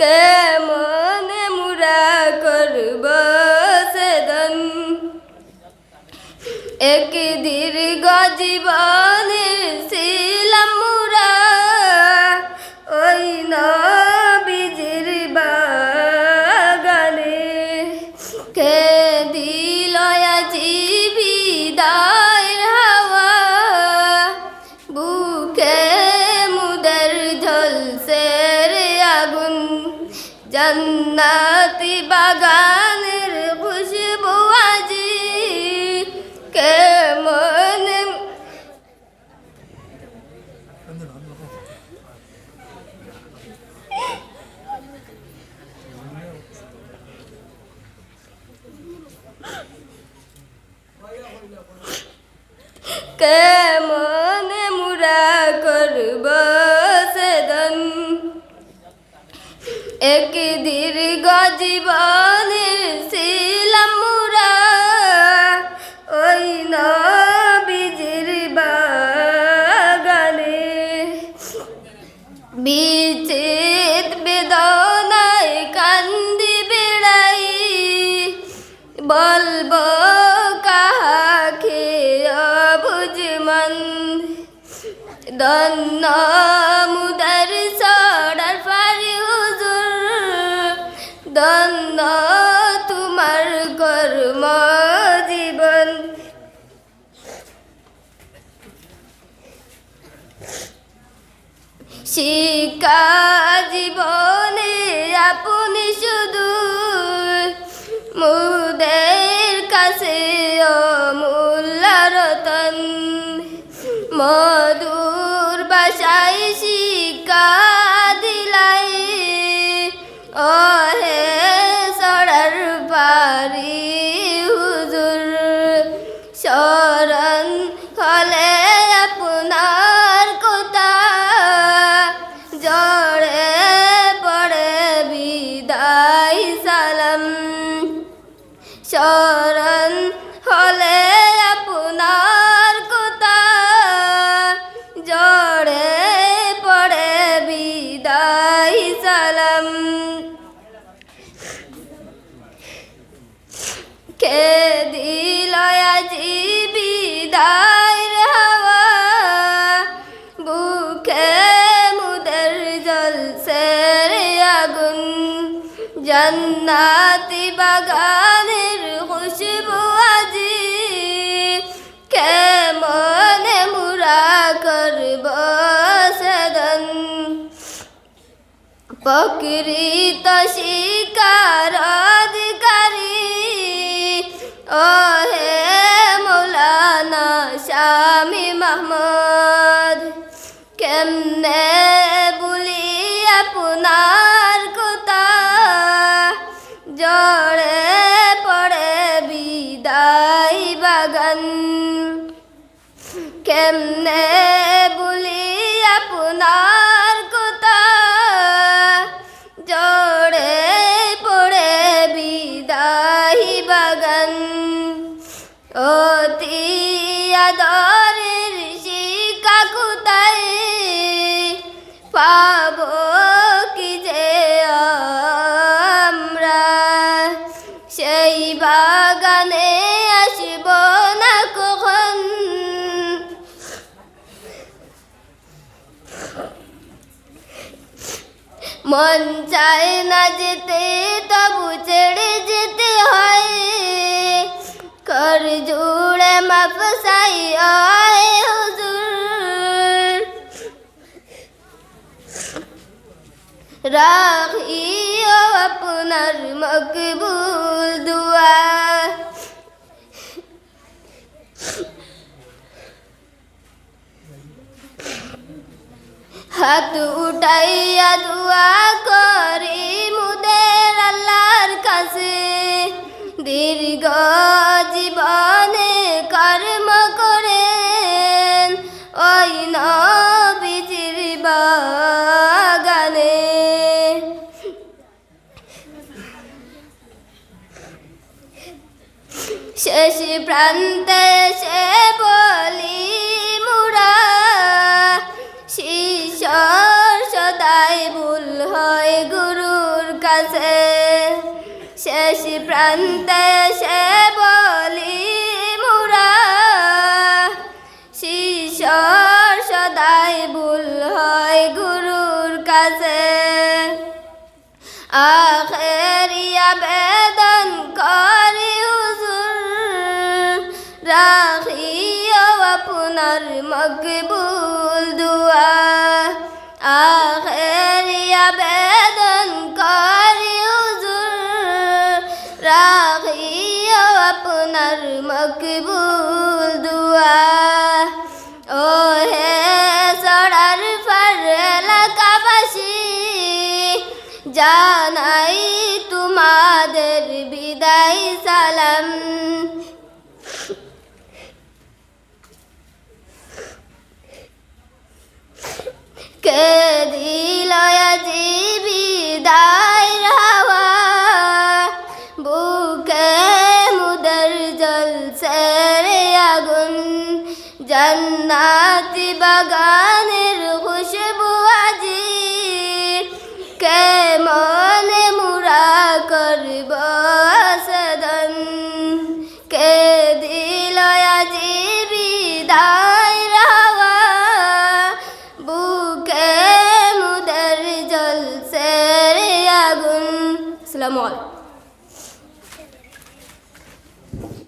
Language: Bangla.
কেমন মুরা করব সেদন? এক দীর্ঘ জীবনের ছিলাম মুরা ওই নবীজির বাগানে। কে দিল জীবি দায়ের জান্নাতি বাগানের খুশবু আজি কেমন? কেমন মুরা করব? এক দীর্ঘ জীবনের ছিলাম মুরা। ওই নবীজির বাগানে। বিচিত বেদনায় কান্দি বেড়াই। বলব কাহাকে অবুঝমন? দন্ন মুদার শিক্ষা জীবনে আপনি শুধু মুদের কাছে অমূল্য রতন। মধুর বাসায় শরণ হলে আপনার কথা জড়ে পড়ে বিদায় সালাম। কে দিল আজি বিদায়ের হাওয়া? বুকে মুদের জলসে জান্নাতি বাগানের খুশবু আজি। কেমন মুরা করব সদন? প্রকৃত শিকার অধিকারী। ও হে মৌলানা স্বামী মাহমুদ, কেমনে বলি আপনার কেমনে বলি আপনার কথা? জড়ে পড়ে বিদাহি বাগান। অতি আদরের শিকা কোথায়? পাব মন চায় না যেতে, তবু ছেড়ে যেতে হয়। কর জুড়ে হুজুর। রাখিও আপনার মকবুল দুয়া। হাত উঠাইয়া দোয়া করি মুদের আল্লাহর কাছে। দীর্ঘ জীবনে কর্ম করেন ওই নবীজির বাগানে। শেষ প্রান্তে প্রান্তে সে বলি মুরা। শিশর সদাই ভুল হয় গুরুর কাছে। আখেরিয়া বেদন করি হুজুর। রাখিও আপনার মকবুল মকবুল দুয়া। ও হে সড়ার ফর কাবাসি জানাই তোমাদের বিদায় সালাম। জান্নাতি বাগানের খুশবু আজি। কেমনে মুরা করব সদন? কে দিল আজি বিদায় রাওয়া বুকে মুদের জলসের আগুন। সালাম আলাইকুম।